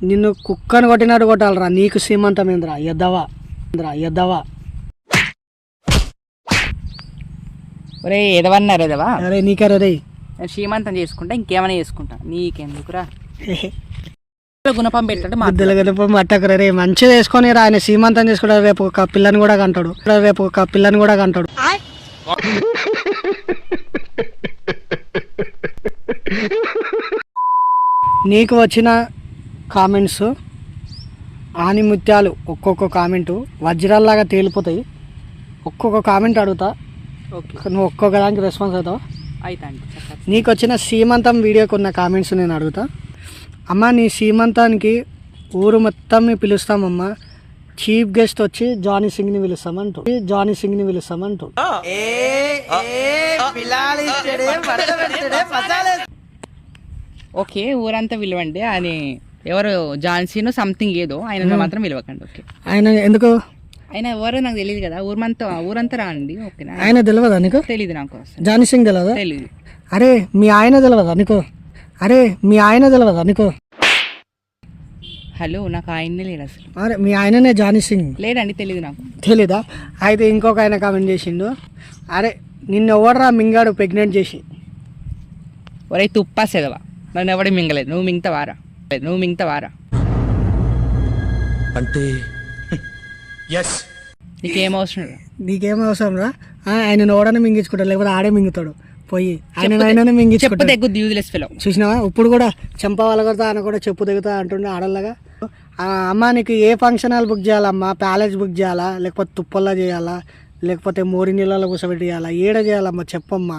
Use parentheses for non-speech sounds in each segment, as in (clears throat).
నిన్ను కుక్కను కొట్టినట్టు కొట్టాలరా. నీకు సీమంతం ఏంద్రా ఎద్దవా ఏంద్రా ఎద్దవా ఒరే ఎదవన్నారు ఎదవా అరే నీకరే రే నేను శ్రీమంతం చేసుకుంటా ఇంకేమైనా చేసుకుంటా. నీకెందుకురా? గుణపం పెట్టంటే మా బుద్ధులు గెలుపు మట్టకరే రే మంచిగా వేసుకొని రా. ఆయన సీమంతం చేసుకుంటాడు రేపు ఒక పిల్లని కూడా కంటాడు. రేపు ఒక పిల్లని కూడా కంటాడు. (laughs) నీకు వచ్చిన కామెంట్స్ ఆనిముత్యాలు ఒక్కొక్క కామెంటు వజ్రాల్లాగా తేలిపోతాయి. ఒక్కొక్క కామెంట్ అడుగుతా. నువ్వు ఒక్కొక్క దానికి రెస్పాన్స్ అవుతావు? అయితే అండి చక్కగా. నీకు వచ్చిన సీమంతం వీడియోకి ఉన్న కామెంట్స్ నేను అడుగుతా. అమ్మ నీ సీమంతానికి ఊరు మొత్తం మేము పిలుస్తామమ్మా. చీఫ్ గెస్ట్ వచ్చి జానీ సింగ్ని పిలుస్తామంటూ జానీ సింగ్ని పిలుస్తామంటూ ఓకే ఊరంతా పిలవండి అని ఎవరు జాన్సీను సంథింగ్ ఏదో ఆయన మాత్రం పిలవకండి ఓకే. ఆయన ఎందుకు? ఆయన ఎవరో నాకు తెలియదు కదా ఊరంతా ఊరంతా రాండి ఓకేనా? ఆయన తెలియదా నీకు? తెలియదు నాకు జానీ సింగ్ తెలియదా తెలియదు అరే మీ ఆయన తెలియదా నీకు? అరే మీ ఆయన తెలియదా నీకు? హలో నాకు ఆయన్నే లేడు అసలు. అరే మీ ఆయననే జానీ సింగ్? లేడండి తెలియదు నాకు. తెలీదా? అయితే ఇంకొక ఆయన కామెంట్ చేసిండు. అరే నిన్ను ఎవడరా మింగాడు ప్రెగ్నెంట్ చేసి? ఒరే తుప్పా సెదవా? నన్ను ఎవడే మింగలేదు నువ్వు మింగతావారా? నువ్వు మింగతావారా? అంటే ఎస్ నీకేం అవసరం లేదు. నీకేం అవసరం రా? ఆ, ఆయన నోడని మింగించుకుంటాడు లేకపోతే ఆడే మింగుతాడు. పోయి ఆయన ఆయననే చెప్పు మింగించుకుంటాడు తెగ్గు యూజ్లెస్ ఫెలో చూసినావా? ఇప్పుడు కూడా చెంప వలగొడతా ఆయన కూడా చెప్పు దిగుతా అంటుండే ఆడలాగా ఆ, అమ్మ నీకు ఏ ఫంక్షన్ హాల్ బుక్ చేయాలమ్మా? ప్యాలెస్ బుక్ చేయాలా? లేకపోతే తుప్పల్లో చేయాలా? లేకపోతే మోరి నీళ్ళలో కూర్చోబెట్టి చేయాలా ఏడ చేయాలమ్మా? చెప్పమ్మా.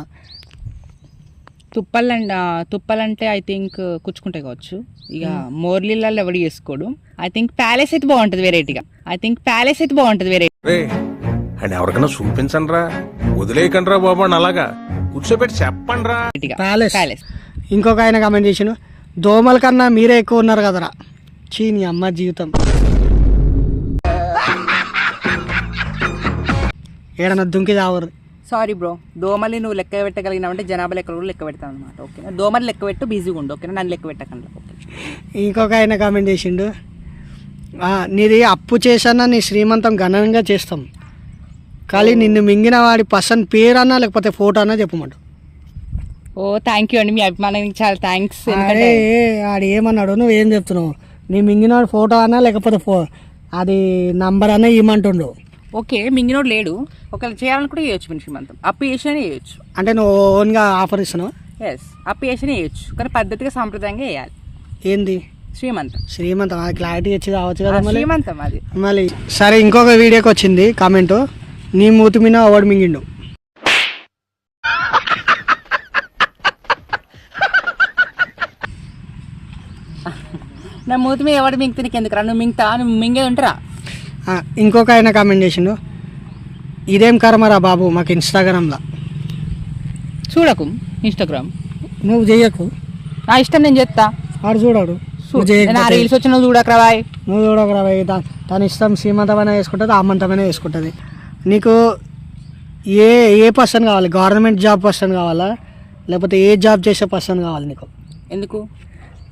తుప్పలంట తుప్పలంటే ఐ థింక్ కుచ్చుకుంటే కావచ్చు. ఇక మోర్లీలలో ఎవడు చేసుకోడు. ఐ థింక్ ప్యాలెస్ అయితే బాగుంటుంది వెరైటీగా ఐ థింక్ ప్యాలెస్ అయితే బాగుంటుంది వెరైటీ అండ్ ఎవరికైనా చూపించండి రా వదిలేయకండి రా బాబు అని అలాగా. కూర్చోబెట్టి చెప్పండి రా ప్యాలెస్. ప్యాలెస్ ఇంకొక ఆయన కామెంట్ చేసిన దోమల కన్నా మీరే ఎక్కువ ఉన్నారు కదరా. చీ నీ అమ్మ జీవితం. ఏడన్నా దుంకి చావరు సారీ బ్రో దోమల్ని నువ్వు లెక్క పెట్టగలిగినావంటే జనాభా లెక్కలు కూడా లెక్క పెడతావు అనమాట ఓకేనా దోమలు లెక్క పెట్టు బిజీగా ఉండు ఓకేనా నన్ను లెక్క పెట్టకండి. ఓకే ఇంకొక ఆయన కామెంట్ చేసిండు. "ఆ, నీది అప్పు చేసన్నా నీ శ్రీమంతం ఘనంగా చేస్తాం. కానీ నిన్ను మింగిన వాడి పర్సన్ పేరన్నా లేకపోతే ఫోటో అన్నా చెప్పమంట ఓ థ్యాంక్ యూ అండి. మీ అభిమానానికి చాలా థ్యాంక్స్ అరే ఆడు ఏమన్నాడు? నువ్వు ఏం చెప్తున్నావు? నీ మింగిన వాడి ఫోటో అన్నా లేకపోతే ఫో అది నంబర్ అన్నా ఇవ్వమంటుండు. ఓకే మింగినోడు లేడు. ఒకవేళ చేయాలని కూడా చేయొచ్చు మీ శ్రీమంతం అప్పు చేసినా చేయొచ్చు. అంటే నువ్వు ఓన్గా ఆఫర్ ఇస్తున్నావు? ఎస్ అప్పు చేసినా చేయొచ్చు. కానీ పద్ధతిగా సాంప్రదాయంగా వేయాలి ఏంది? శ్రీమంతం. శ్రీమంతం అది క్లారిటీ వచ్చి రావచ్చు కదా మళ్ళీ. శ్రీమంతం అది. మళ్ళీ సరే ఇంకొక వీడియోకి వచ్చింది కామెంట్. నీ మూతి మీద అవార్డు మింగిండు. నా మూతి మీద ఎవడు మింగితే నీకు ఎందుకు రా నువ్వు మింగుతా నువ్వు మింగేది ఉంటారా? ఇంకొక ఆయన కామెంట్ చేసిండు. ఇదేం కర్మరా బాబు మాకు ఇన్స్టాగ్రామ్లో చూడకు ఇన్స్టాగ్రామ్ నువ్వు చెయ్యకు నా ఇష్టం నేను చేస్తా వాడు చూడాడు. నువ్వు నా రీల్స్ వచ్చిన చూడకరా బాయ్ నువ్వు చూడకరా భయ్. దా- తన ఇష్టం సీమంతమైనా వేసుకుంటుంది ఆమంతమైనా వేసుకుంటుంది నీకు ఏ ఏ పర్సన్ కావాలి? గవర్నమెంట్ జాబ్ పర్సన్ కావాలా? లేకపోతే ఏ జాబ్ చేసే పర్సన్ కావాలి నీకు? ఎందుకు?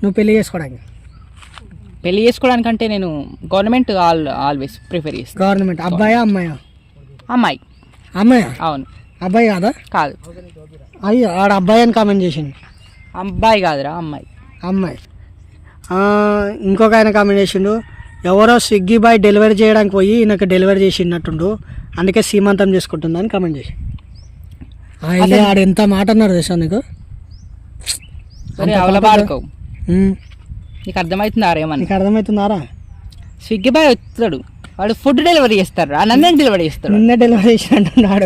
నువ్వు పెళ్ళి చేసుకోవడానికి. పెళ్ళి చేసుకోవడానికంటే నేను గవర్నమెంట్ ఆల్ ఆల్వేస్ ప్రిఫర్ చేస్తాను. గవర్నమెంట్. అబ్బాయా అమ్మాయా? అమ్మాయి. అమ్మాయా? అవును. అబ్బాయి కాదా? కాదు. అయ్యో ఆడ అబ్బాయి అని కామెంట్ చేసింది అబ్బాయి కాదురా అమ్మాయి. అమ్మాయి. ఇంకొక ఆయన కామెంట్ చేసిండు. ఎవరో స్విగ్గీ బాయ్ డెలివరీ చేయడానికి పోయి ఈయనకు డెలివరీ చేసినట్టుండు అందుకే సీమంతం చేసుకుంటుంది అని కామెంట్ చేసి ఆయన ఆడు ఎంత మాట అన్నారు తెలుసా నీకు? సరే అవలబాడుకో ఉమ్, నీకు అర్థమవుతుంది ఆరేమని నీకు అర్థమవుతున్నారా? స్విగ్గీ బాయ్ వస్తాడు. వాడు ఫుడ్ డెలివరీ చేస్తాడు రా. నన్నే డెలివరీ చేస్తాడు? నిన్నే డెలివరీ చేసినట్టున్నాడు.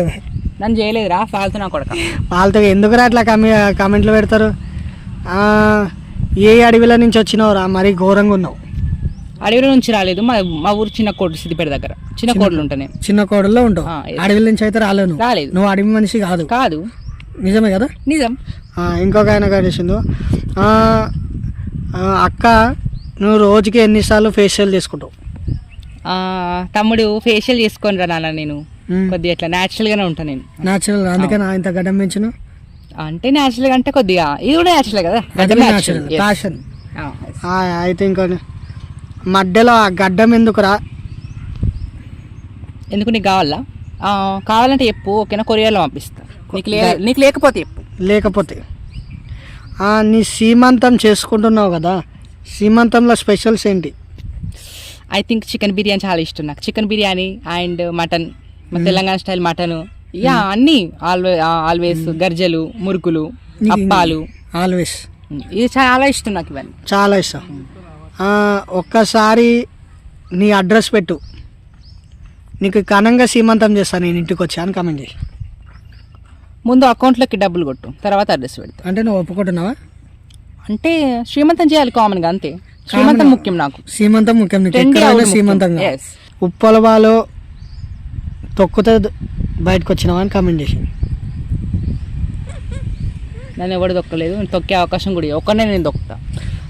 నన్ను చేయలేదురా ఫాల్తు నా కొడక. వాళ్ళతో ఎందుకురా అట్లా కమె కామెంట్లు పెడతారు? ఏ అడవిలో నుంచి వచ్చినావురా మరీ ఘోరంగా ఉన్నావు. అడవిలో నుంచి రాలేదు. మా మా ఊరు చిన్న కోడు సిద్దిపేట దగ్గర. చిన్న కోడలు ఉంటా నేను చిన్న కోడల్లో ఉంటావు. అడవిల నుంచి అయితే నువ్వు. రాలేదు. నువ్వు అడవి మనిషి కాదు. కాదు. నిజమే కదా? నిజం. ఇంకొక ఆయన ఆ, అక్క నువ్వు రోజుకి ఎన్నిసార్లు ఫేషియల్ చేసుకుంటావు? తమ్ముడు ఫేషియల్ చేసుకొని రా నాన్న నేను. కొద్దిగా ఇట్లా natural గానే ఉంటాను నేను. న్యాచురల్ అందుకే నా ఇంత గడ్డం పెంచును? అంటే న్యాచురల్ అంటే కొద్దిగా ఇది కూడా న్యాచురల్ కదా? న్యాచురల్. ఫ్యాషన్. అయితే ఇంకో మధ్యలో ఆ గడ్డం ఎందుకురా? ఎందుకు నీకు కావాలా? కావాలంటే చెప్పు ఓకేనా? కొరియర్లో పంపిస్తా. నీకు నీకు లేకపోతే చెప్పు. లేకపోతే నీ సీమంతం చేసుకుంటున్నావు కదా సీమంతంలో స్పెషల్స్ ఏంటి? ఐ థింక్ చికెన్ బిర్యానీ చాలా ఇష్టం నాకు. చికెన్ బిర్యానీ అండ్ మటన్ మా తెలంగాణ స్టైల్ మటన్ యా అన్ని ఆల్వే ఆల్వేస్ గర్జలు మురుకులు అప్పాలు. ఆల్వేస్ ఇది చాలా ఇష్టం నాకు ఇవన్నీ. చాలా ఇష్టం. ఒక్కసారి నీ అడ్రస్ పెట్టు. నీకు ఘనంగా సీమంతం చేస్తాను నేను ఇంటికి వచ్చి అని కమెంట్ చేసి ముందు అకౌంట్లోకి డబ్బులు కొట్టు తర్వాత అడ్రస్ పెడతా. అంటే నువ్వు ఒప్పుకుంటున్నావా? అంటే శ్రీమంతం చేయాలి కామన్గా అంతే. శ్రీమంతం ముఖ్యం నాకు. సీమంతం ముఖ్యం నీకు. Trendy ఎక్కడైనా అవును ముఖ్యం. సీమంతంగా Yes. ఉప్పలవాలో తొక్కుతో బయటకు వచ్చినావా అని కమెంట్ చేసి నన్ను ఎవడు దొక్కలేదు నేను తొక్కే అవకాశం కూడా ఇవ్వ. ఒక్కనే నేను దొక్కుతా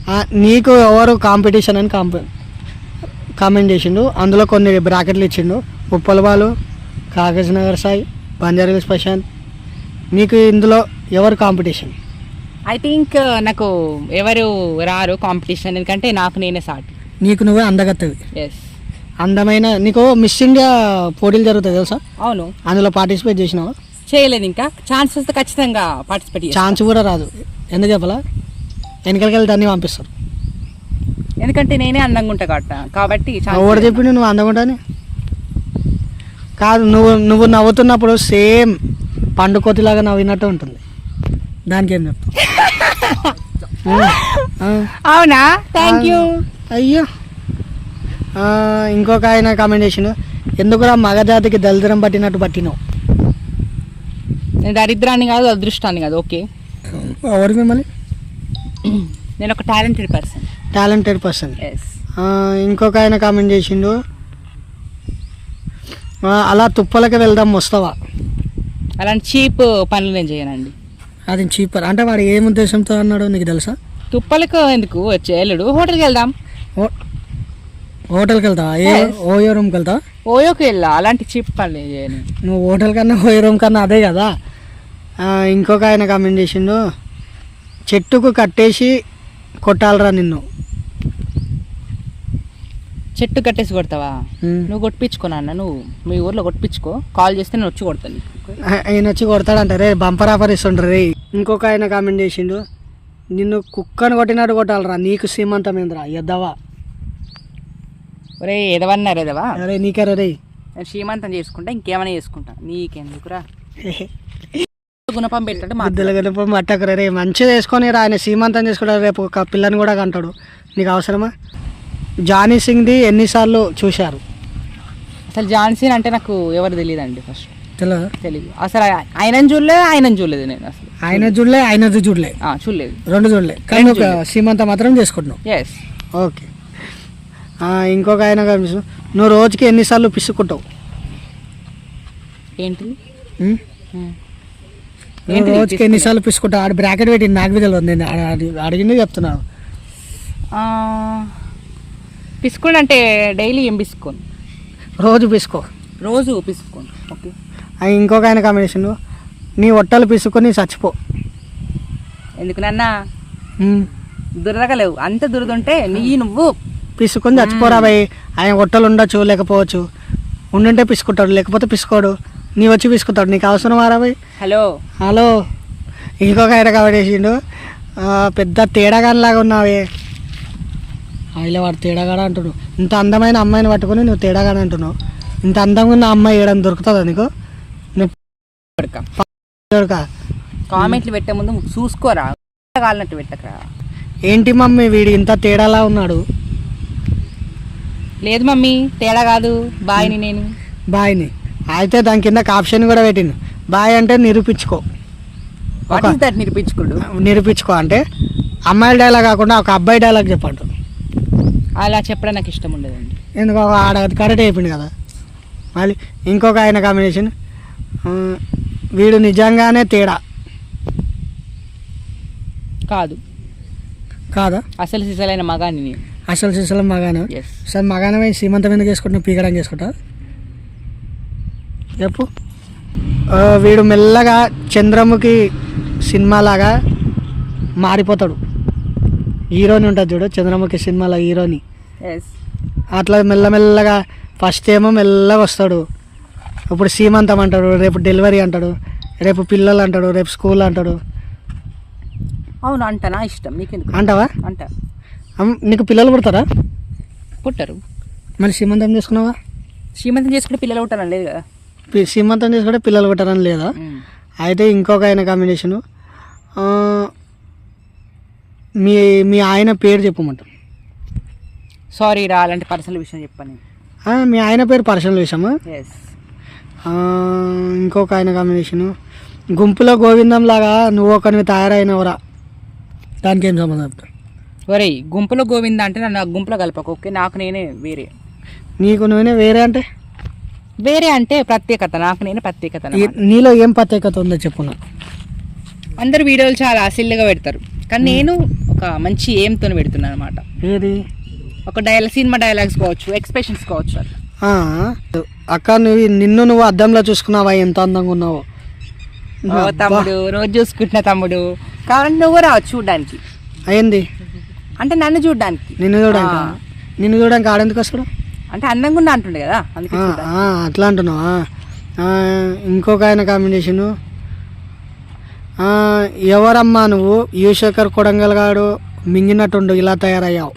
ఆ, నీకు ఎవరు కాంపిటీషన్ అని కాంప కామెంట్ చేసిండు. అందులో కొన్ని బ్రాకెట్లు ఇచ్చిండు. ఉప్పలవాలు కాగజ్ నగర్ సాయి బంజారా ప్రశాంత్ నీకు ఇందులో ఎవరు కాంపిటీషన్ ఐ థింక్ నాకు ఎవరు రారు కాంపిటీషన్ ఎందుకంటే నాకు నేనే సాటి. నీకు నువ్వే అందగత్తవి. ఎస్ అందమైన నీకు మిస్ ఇండియా పోటీలు జరుగుతాయి తెలుసా? అవును. అందులో పార్టిసిపేట్ చేసినావా? చేయలేదు ఇంకా. ఛాన్స్ వస్తే ఖచ్చితంగా పార్టిసిపేట్ ఛాన్స్ కూడా రాదు. ఎందుకు చెప్పలా? వెనకలికి వెళ్తే అన్నీ పంపిస్తారు. ఎందుకంటే నేనే అందంగా ఉంటా కాబట్టి. కాబట్టి ఎవరు. చెప్పిండు నువ్వు అందకుండానే కాదు నువ్వు నువ్వు నవ్వుతున్నప్పుడు సేమ్ పండు కోతిలాగా నవ్వినట్టు ఉంటుంది. దానికి ఏం (laughs) అవునా? థ్యాంక్ యూ అయ్యో. ఇంకొక ఆయన కామెంట్ చేసిండు. ఎందుకురా మగజాతికి దళిద్రం పట్టినట్టు పట్టినావు? నేను దరిద్రాన్ని కాదు అదృష్టాన్ని కాదు ఓకే. ఎవరు మిమ్మల్ని? నేను ఒక టాలెంటెడ్ పర్సన్ టాలెంటెడ్ పర్సన్ ఇంకొక ఆయన కామెంట్ చేసిండు. అలా తుప్పలకి వెళ్దాం వస్తావా? అలాంటి చీప్ పనులు నేను చేయనండి. అది చీపర్ అంటే వాడు ఏం ఉద్దేశంతో అన్నాడో నీకు తెలుసా? తుప్పలకు ఎందుకు వచ్చే ఎల్లుడు హోటల్కి వెళ్దాం. హోటల్కి వెళ్తావా? ఏ. ఓయో రూమ్కి వెళ్తావా? ఓయోకి వెళ్ళా. అలాంటి చీప్ పనులు చేయను. నువ్వు హోటల్ కన్నా ఓయో రూమ్ కన్నా అదే కదా? ఇంకొక ఆయన కామెంట్ చేసిండు చెట్టుకు కట్టేసి కొట్టాలరా నిన్ను. చెట్టు కట్టేసి కొడతావా. నువ్వు కొట్టించుకో నాన్న నువ్వు మీ ఊర్లో కొట్టించుకో. కాల్ చేస్తే నేను వచ్చి కొడతాను నీకు. ఆయన వచ్చి కొడతాడంట రే బంపర్ ఆఫర్ ఇస్తుండ్రు రే ఇంకొక ఆయన కామెంట్ చేసిండు నిన్ను కుక్కను కొట్టినట్టు కొట్టాలరా నీకు సీమంతమేంద్రా ఎద్దవా ఒరే ఎదవన్నారు ఎదవా? అరే నీకరే రే నేను శ్రీమంతం చేసుకుంటా ఇంకేమైనా చేసుకుంటా. నీకెందుకురా? గుణపం పెట్టంటే మా మధ్యలో గెలుపు మట్టకరే రే మంచిగా చేసుకొని రా ఆయన సీమంతం చేసుకుంటారు రేపు ఒక పిల్లని కూడా కంటాడు. నీకు అవసరమా? జానీ సింగ్ది ఎన్నిసార్లు చూశారు? అసలు జాన్సీన్ అంటే నాకు ఎవరు తెలియదండి ఫస్ట్ తెలియదు తెలియదు అసలు ఆయనను చూడలేదు ఆయనను చూడలేదు నేను అసలు. ఆయన చూడలే ఆయనది చూడలే. ఆ, చూడలేదు. రెండు చూడలే. కానీ ఒక సీమంతం మాత్రం చేసుకుంటున్నావు. Yes okay. ఆ, ఇంకొక ఆయన కనిపిస్తు నువ్వు రోజుకి ఎన్నిసార్లు పిసుకుంటావు ఏంటిది ఉం? ఉమ్. నువ్వు ఏంటిది రోజుకి ఎన్నిసార్లు పిసుకుంటావు ఆడ బ్రాకెట్ పెట్టి నాకు తెలియదు. నేను అడిగింది చెప్తున్నాను ఆ, పిసుకోండి అంటే డైలీ ఏం పిసుకోను? రోజు పిసుకో. రోజు పిసుకోను ఓకే. ఇంకొక ఆయన కాంబినేషన్ నీ ఒట్టలు పిసుకొని చచ్చిపో. ఎందుకు నాన్న. దురదగలేవు అంత దురదుంటే నీ నువ్వు. పిసుకొని చచ్చిపోరా భయ్ ఆయన ఒట్టలు ఉండొచ్చు లేకపోవచ్చు. ఉండుంటే పిసుకుంటాడు లేకపోతే పిసుకోడు. నీ వచ్చి పిసుకుతాడు నీకు అవసరం ఆరా భయ్ హలో. హలో. ఇంకొక ఆయన ఆ, పెద్ద తేడాగానిలాగా ఉన్నావే. అయిలే వాడు తేడాగాడ అంటున్నావు ఇంత అందమైన అమ్మాయిని పట్టుకొని నువ్వు తేడాగాని అంటున్నావు. ఇంత అందంగా ఉన్న అమ్మాయి ఏడని దొరుకుతుందా నీకు? నువ్వు కామెంట్లు పెట్టే ముందు చూసుకోరా? కాలినట్టు పెట్టకరా? ఏంటి మమ్మీ వీడు ఇంత తేడాలా ఉన్నాడు? లేదు మమ్మీ తేడా కాదు. బాయ్ని నేను. బాయ్ని. అయితే దాని కింద ఆప్షన్ కూడా పెట్టిండు. బాయ్ అంటే నిరూపించుకో. నిరూపించుకోడు? నిరూపించుకో అంటే అమ్మాయిల డైలాగ్ కాకుండా ఒక అబ్బాయి డైలాగ్ చెప్పండు. అలా చెప్పడం నాకు ఇష్టం ఉండదండి. ఎందుకు ఒక ఆడ కరెక్ట్ అయిపోయింది కదా. మళ్ళీ ఇంకొక ఆయన కాంబినేషన్. వీడు నిజంగానే తేడా. కాదు. కాదా? అసలు సిసలైన మగాని నేను. అసలు సిసలు మగాను? సరే మగానమే సీమంతం ఎందుకు చేసుకుంటున్నావు పీకడం చేసుకుంటా? చెప్పు. వీడు మెల్లగా చంద్రముఖి సినిమాలాగా మారిపోతాడు. హీరోని ఉంటుంది చూడు చంద్రముఖి సినిమాలో హీరోని అట్లా మెల్లమెల్లగా ఫస్ట్ ఏమో మెల్లగా వస్తాడు. ఇప్పుడు సీమంతం అంటాడు రేపు డెలివరీ అంటాడు రేపు పిల్లలు అంటాడు రేపు స్కూల్ అంటాడు. అవును అంట నా ఇష్టం. నీకెందుకు? అంటావా? అంట. నీకు పిల్లలు పుడతారా? పుట్టరు. మరి సీమంతం చేసుకున్నావా? శ్రీమంతం చేసుకుంటే పిల్లలు పుట్టారని లేదు కదా? సీమంతం చేసుకుంటే పిల్లలు పుట్టారని లేదా? అయితే ఇంకొక ఆయన కాంబినేషను. మీ మీ ఆయన పేరు చెప్పమంట సారీ రా అలాంటి పర్సనల్ విషయం చెప్పాను. ఆ, మీ ఆయన పేరు పర్సనల్ విషయము? ఎస్ ఇంకొక ఆయన కాంబినేషను. గుంపులో గోవిందం లాగా నువ్వు ఒకరిని తయారైనవరా. దానికి ఏం సంబంధం ఒరేయ్ గుంపులో గోవింద అంటే నన్ను ఆ గుంపులో కలపకు ఓకే? నాకు నేనే వేరే. నీకు నువ్వునే వేరే అంటే? వేరే అంటే ప్రత్యేకత నాకు నేనే ప్రత్యేకత అన్నమాట. నీలో ఏం ప్రత్యేకత ఉందో చెప్పు నాకు. అందరు వీడియోలు చాలా సిల్లుగా పెడతారు. కానీ నేను ఒక మంచి ఏంతో పెడుతున్నాను అనమాట ఏది? ఒక డైలాగ్ సినిమా డైలాగ్స్ కావచ్చు ఎక్స్ప్రెషన్స్ కావచ్చు అక్క నువ్వు నిన్ను నువ్వు అద్దంలో చూసుకున్నావా? ఎంత అందంగా ఉన్నావో. తమ్ముడు రోజు చూసుకుంటున్నా తమ్ముడు. కావాలంటే నువ్వు రావచ్చు చూడడానికి. అయింది అంటే నన్ను చూడడానికి. నిన్ను చూడడానికి. నిన్ను చూడడానికి ఆడెందుకు వస్తాడు? అంటే అందంగా ఉన్నా అంటుండే కదా అట్లా అంటున్నావా? ఇంకొక ఆయన కాంబినేషను ఎవరమ్మా నువ్వు? యువశేఖర్ కొడంగల్ గాడు మింగినట్టుండు ఇలా తయారయ్యావు.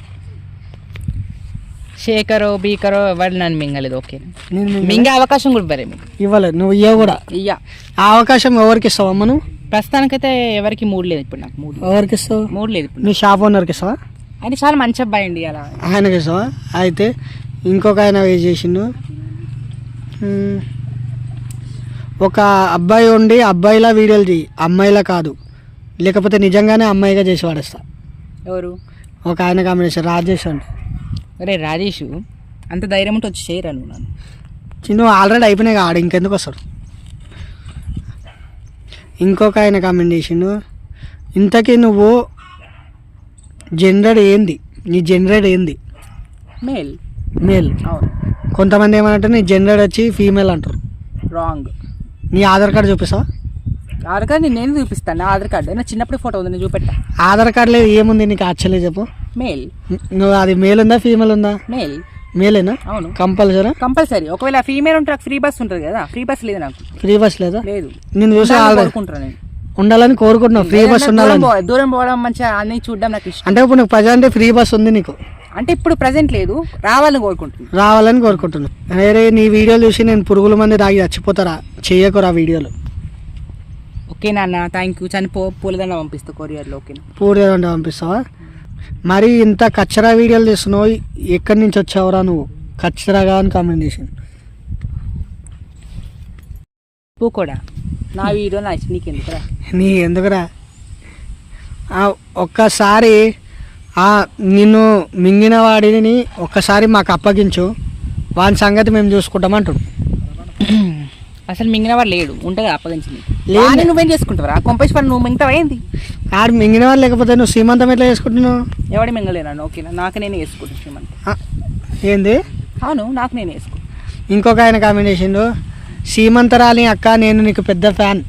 శేఖరో బీకరో ఎవరు నన్ను మింగలేదు ఓకే. నేను మింగ- అవకాశం కూడా ఇవ్వరే మీకు. ఇవ్వలేదు నువ్వు ఇవ్వ కూడా. ఇయ్యా. ఆ అవకాశం ఎవరికి ఇస్తావు అమ్మ నువ్వు? ప్రస్తుతానికైతే ఎవరికి మూడు లేదు ఇప్పుడు నాకు మూడు. ఎవరికి ఇస్తావు? మూడు లేదు ఇప్పుడు. నీ షాప్ ఓనర్కి ఇస్తావా? ఆయన చాలా మంచి అబ్బాయి అండి అలా ఆయనకి ఇస్తావా? అయితే ఇంకొక ఆయన చేసిండు. ఒక అబ్బాయి ఉండి అబ్బాయిలా వీడియోలు చేయి అమ్మాయిలా కాదు. లేకపోతే నిజంగానే అమ్మాయిగా చేసి వాడేస్తా. ఎవరు? ఒక ఆయన కాంబినేషన్ రాజేష్ అంటే. ఒరే రాజేష్ అంత ధైర్యం ఉంటే వచ్చి చేయరా నువ్వు నన్ను? చిన్న ఆల్రెడీ అయిపోయినాయి ఆడ ఇంకెందుకు వస్తాడు? ఇంకొక ఆయన కామెంట్ చేసిండు ఇంతకీ నువ్వు జెండర్ ఏంది? నీ జెండర్ ఏంది? మేల్ మేల్ కొంతమంది ఏమంటారు నీ జెండర్ వచ్చి ఫీమేల్ అంటారు. రాంగ్ నీ ఆధార్ కార్డు చూపిస్తావా? ఆధార్ కార్డు నేను చూపిస్తాను ఆధార్ కార్డు. నా చిన్నప్పుడు ఫోటో ఉంది నేను చూపెట్టా. ఆధార్ కార్డులో ఏముంది నీకు? యాక్చువల్లీ చెప్పు. మేల్. నువ్వు అది మేల్ ఉందా ఫీమేల్ ఉందా? మేల్. మేలేనా? అవును. కంపల్సరా? కంపల్సరీ. ఒకవేళ ఫీమేల్ ఉంటే ఫ్రీ బస్ ఉంటుంది కదా ఫ్రీ బస్ లేదు నాకు. ఫ్రీ బస్ లేదా? లేదు. నేను చూసి కోరుకుంటున్నా నేను. ఉండాలని కోరుకుంటున్నావు ఫ్రీ బస్ ఉండాలని. దూరం పోవడం మంచిగా అన్ని చూడడం నాకు ఇష్టం. అంటే ఇప్పుడు నీకు ప్రజెంట్ ఫ్రీ బస్ ఉంది నీకు. అంటే ఇప్పుడు ప్రజెంట్ లేదు రావాలని కోరుకుంటున్నాను రావాలని కోరుకుంటున్నాను వేరే నీ వీడియోలు చూసి నేను పురుగుల మంది రాగి చచ్చిపోతారా? చెయ్యకురా వీడియోలు. ఓకే నాన్న థ్యాంక్ యూ చనిపో పూలదండ పంపిస్తా కొరియర్లో పూర్తి అంటే పంపిస్తావా? మరి ఇంత కచ్చరా వీడియోలు తీస్తున్నావు ఎక్కడి నుంచి వచ్చావురా నువ్వు? కచ్చరాగా అని కామెంట్ చేసింది కూడా. నా వీడియో నా ఇష్టం నీకు ఎందుకురా నీ ఎందుకురా? ఒక్కసారి నిన్ను మింగిన వాడిని ఒక్కసారి మాకు అప్పగించు. వాని సంగతి మేము చూసుకుంటామంటాడు (clears throat) అసలు మింగిన వాడు లేడు ఉంటుంది అప్పగించింది లేదు. నువ్వేం చేసుకుంటావరా? కొంపేశ్వరం నువ్వు మింగతావా ఏంది ఆడు మింగిన వాడు లేకపోతే నువ్వు సీమంతం ఎట్లా చేసుకుంటున్నావు? ఎవడి మింగలేనాను ఓకేనా? నాకు నేనే వేసుకుంటాను శ్రీమంత్. ఏంది? అవును నాకు నేనే వేసుకుంటాను ఇంకొక ఆయన కామెంట్ చేసిండు సీమంతరాలి అక్క నేను నీకు పెద్ద ఫ్యాన్.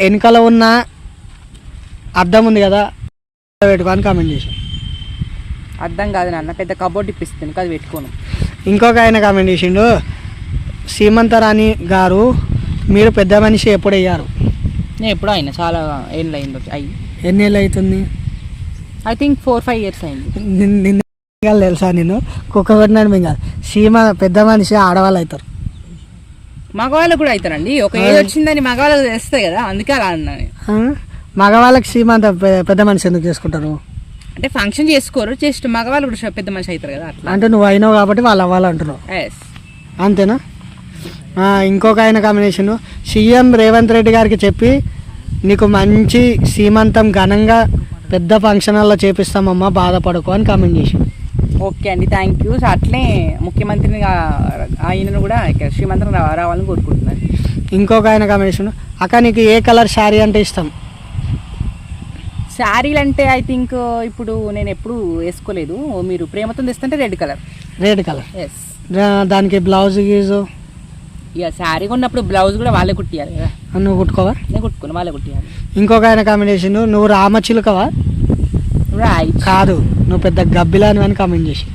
వెనకాల ఉన్న అద్దం ఉంది కదా పెట్టుకొని కామెంట్ చేశాను అర్థం కాదు నాన్న పెద్ద కబోర్డ్ ఇప్పిస్తాను అది పెట్టుకోను. ఇంకొక ఆయన కామెంట్ చేసిండు సీమంతరాణి గారు మీరు పెద్ద మనిషి ఎప్పుడు అయ్యారు? నేను ఎప్పుడో అయినా చాలా ఏళ్ళు అయింది అయ్యి. ఎన్ని ఏళ్ళు అవుతుంది I think four five years అయింది. నిన్ను నిన్ను మింగాలి తెలుసా నేను కుక్క కొట్టినాను మింగాలి సీమ పెద్ద మనిషి ఆడవాళ్ళు అవుతారు. మగవాళ్ళకు కూడా అవుతారండి. ఒక ఏజ్ వచ్చిందని మగవాళ్ళకి తెలుస్తాయి కదా అందుకే అలా అన్నాను ఆ? మగవాళ్ళకి సీమంత పె- పెద్ద మనిషి ఎందుకు చేసుకుంటారు? అంటే ఫంక్షన్ చేసుకోరు జస్ట్ మగవాళ్ళు కూడా పెద్ద మనిషి అవుతారు కదా అట్లా. అంటే నువ్వు అయినావు కాబట్టి వాళ్ళు అవ్వాలంటున్నావు. ఎస్ అంతేనా? ఇంకొక ఆయన కాంబినేషన్ సీఎం రేవంత్ రెడ్డి గారికి చెప్పి నీకు మంచి సీమంతం ఘనంగా పెద్ద ఫంక్షన్ హాల్లో చేపిస్తామమ్మా బాధపడకు అని కామెంట్ చేసి ఓకే అండి థ్యాంక్ యూ సో అట్లే ముఖ్యమంత్రిని ఆయనను కూడా ఇక్కడ రా- రావాలని కోరుకుంటున్నాను. ఇంకొక ఆయన కాంబినేషన్ అక్క నీకు ఏ కలర్ శారీ అంటే ఇష్టం? శారీలు అంటే ఐ థింక్ ఇప్పుడు నేను ఎప్పుడు వేసుకోలేదు. మీరు ప్రేమతో తెస్తుంటే red colour red colour yes దానికి బ్లౌజ్ గీజు? ఇక శారీ కొన్నప్పుడు బ్లౌజ్ కూడా వాళ్ళే కుట్టియాలి కదా. నువ్వు కుట్టుకోవా? నేను కుట్టుకుని వాళ్ళే కుట్టియాలి. ఇంకొక ఆయన కాంబినేషన్ నువ్వు రామచిలుకవా కాదు నువ్వు పెద్ద గబ్బిలాని అని కామెంట్ చేసి.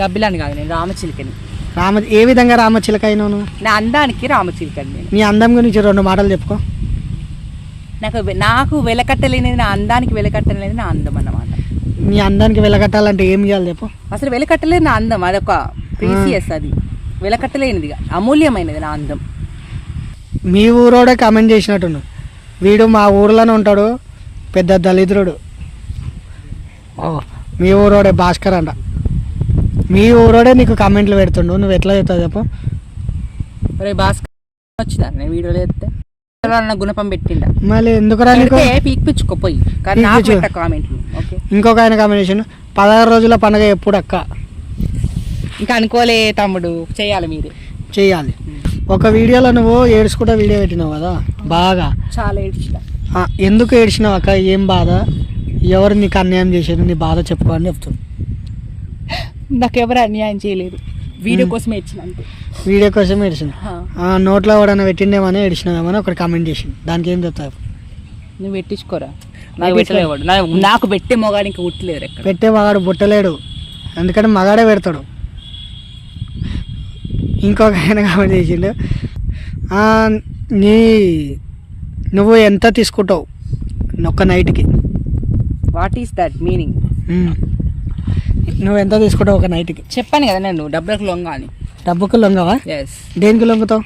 గబ్బిలాని కాదు నేను రామచిలుకని రామ ఏ విధంగా రామచిలక అయినావు నువ్వు? నా అందానికి రామచిలుకని నేను. నీ అందం గురించి రెండు మాటలు చెప్పుకో. నాకు నాకు వెలకట్టలేనిది నా అందానికి వెలకట్టలేనిది నా అందం అన్నమాట. నీ అందానికి వెళ్ళగట్టాలంటే ఏం చేయాలి చెప్పు. అసలు వెలకట్టలేదు నా అందం అదొక ప్రీసియస్ అది. వెలకట్టలేనిది అమూల్యమైనది నా అందం. మీ ఊరోడే కమెంట్ చేసినట్టుండు. వీడు మా ఊర్లోనే ఉంటాడు పెద్ద దళిద్రుడు ఓ. మీ ఊరోడే భాస్కర్ అంట. మీ ఊరోడే నీకు కమెంట్లు పెడుతుండు. నువ్వు ఎట్లా చెప్తావు చెప్పు. ఒరే భాస్కర్ వచ్చిందా? నేను వీడియోలో గుణపం పెట్టిండా? మళ్ళీ ఎందుకురా నీకు? పెడితే పీక్ పిచ్చుకోపోయి కానీ పీక్ నాకు పిచ్చు. పెట్ట కామెంట్లు. ఓకే. ఇంకొక ఆయన కాంబినేషన్ పదహారు రోజుల పండగ ఎప్పుడు అక్క ఇంకా అనుకోలే తమ్ముడు చేయాలి మీరే చేయాలి. ఒక వీడియోలో నువ్వు ఏడ్చుకుంటా వీడియో పెట్టినావు కదా? బాగా. చాలా ఏడ్చిన ఎందుకు ఏడ్చినావు అక్క? ఏం బాధ? ఎవరు నీకు అన్యాయం చేశారు? నీ బాధ చెప్పుకో అని చెప్తుంది నాకు ఎవరు అన్యాయం చేయలేదు. వీడియో కోసం ఏడ్చిన అంతే. వీడియో కోసం. ఆ, నోట్లో ఎవడన్నా పెట్టిండేమని ఏడిచినామని ఒకటి కామెంట్ చేసింది దానికి ఏం చెప్తావు? నువ్వు పెట్టించుకోరా? నాకు పెట్టే మొగాడు ఇంకా ఉట్టలేరు ఎక్కడ. పెట్టే మగాడు బుట్టలేడు ఎందుకంటే మగాడే పెడతాడు. ఇంకొక ఆయన కామెంట్ చేసిండు. నీ నువ్వు ఎంత తీసుకుంటావు ఒక్క నైట్కి? What is that meaning. నువ్వు ఎంత తీసుకుంటావు ఒక నైట్కి? చెప్పాను కదా నేను డబ్బులకు లొంగ అని డబ్బుకు లొంగవా? ఎస్ దేనికి లొంగుతావు?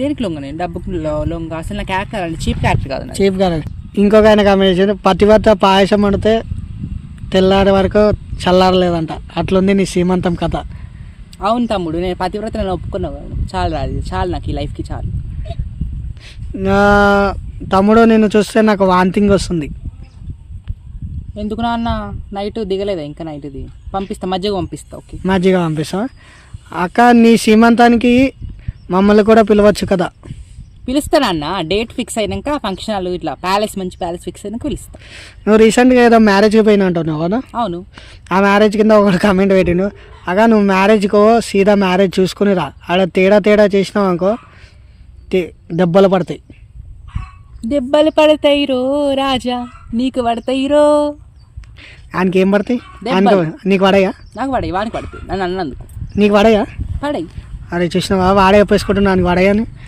దేనికి లొంగ నేను? డబ్బుకు లొంగ. అసలు నా క్యారెక్టర్ అండి చీప్ క్యారెక్టర్ కాదు. చీప్ కాదు ఇంకొక ఆయన కామెంట్ చేసిండు. పతివర్త పాయసం వండితే తెల్లారి వరకు చల్లారలేదంట. అట్లుంది నీ సీమంతం కథ. అవును తమ్ముడు నేను పతివ్రత నేను ఒప్పుకున్నావు చాలు రాదు చాలు నాకు ఈ లైఫ్కి చాలు. నా తమ్ముడు నిన్ను చూస్తే నాకు వాంతింగ్ వస్తుంది. ఎందుకు నాన్న? నైట్ దిగలేదా ఇంకా నైట్ది? పంపిస్తా మధ్యగా పంపిస్తా ఓకే. మజ్జిగ పంపిస్తావా? అక్క నీ సీమంతానికి మమ్మల్ని కూడా పిలవచ్చు కదా. పిలుస్తానన్న. డేట్ ఫిక్స్ అయినాక ఫంక్షన్ హాల్ ఇట్లా ప్యాలెస్ మంచి ప్యాలెస్ ఫిక్స్ అయినాక పిలుస్తా. నువ్వు రీసెంట్గా ఏదో మ్యారేజ్కి పోయినా అంటున్నావు కదా? అవును. ఆ మ్యారేజ్ కింద ఒకటి కామెంట్ పెట్టిండు. అక్క నువ్వు మ్యారేజ్కో సీదా మ్యారేజ్ చూసుకుని రా. ఆడ తేడా తేడా చేసినావు అనుకో దెబ్బలు పడతాయి. దెబ్బలు పడతాయి రో రాజా. నీకు పడతాయి రో. ఆయనకి ఏం పడతాయి? నీకు పడయా? నాకు పడాయి వానికి పడతాయి నన్ను అన్నందుకు. నీకు పడయా? పడాయి. అరే చూసినావా? వాడే ఒప్పేసుకుంటున్నా నీకు పడయని